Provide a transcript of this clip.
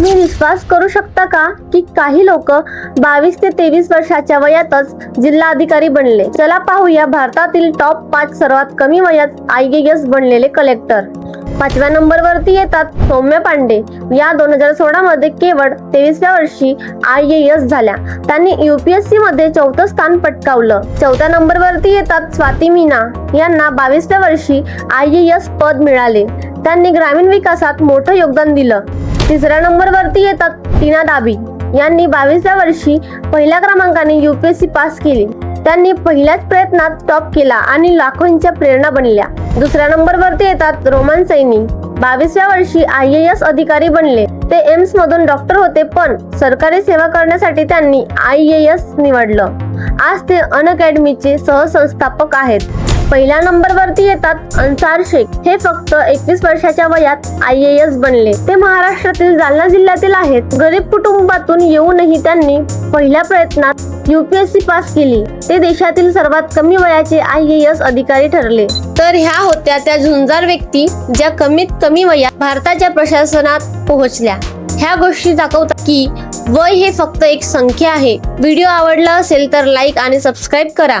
तुम्ही विश्वास करू शकता का की काही लोक बावीस ते तेवीस वर्षाच्या वयातच जिल्हाधिकारी बनले? चला पाहूया भारतातील टॉप पाच सर्वात कमी वयात आय एस बनलेले कलेक्टर पाचव्या नंबर वरती येतात सौम्य पांडे. या दोन हजार सोळा मध्ये केवळ तेवीसव्या वर्षी आय एस झाल्या. त्यांनी युपीएससी मध्ये चौथं स्थान पटकावलं. चौथ्या नंबर वरती येतात स्वाती मीना. यांना बावीसव्या वर्षी आय एस पद मिळाले. त्यांनी ग्रामीण विकासात मोठं योगदान दिलं. तिसऱ्या नंबरवरती येतात टीना दाबी. यांनी बावीसव्या वर्षी पहिल्या क्रमांकाने युपीएससी पास केली. त्यांनी पहिल्याच प्रयत्नात टॉप केला आणि लाखोंच्या प्रेरणा बनल्या. दुसऱ्या नंबरवरती येतात रोमन सैनी. बावीसव्या वर्षी आय एस अधिकारी बनले. ते एम्स मधून डॉक्टर होते पण सरकारी सेवा करण्यासाठी त्यांनी आय एस निवडलं. आज ते अन अकॅडमीचे सहसंस्थापक आहेत. पहिल्या नंबर वरती येतात अन्सार शेख. हे फक्त एकवीस वर्षाच्या वयात आय एस बनले. ते महाराष्ट्रातील जालना जिल्ह्यातील आहेत. गरीब कुटुंबातून येऊनही त्यांनी पहिल्या प्रयत्नात युपीएससी पास केली. ते देशातील सर्वात कमी वयाचे आय एस अधिकारी ठरले. तर ह्या होत्या त्या झुंजार व्यक्ती ज्या कमीत कमी वयात भारताच्या प्रशासनात पोहोचल्या. ह्या गोष्टी दाखवतात की वय हे फक्त एक संख्या आहे. व्हिडिओ आवडला असेल तर लाईक आणि सबस्क्राईब करा.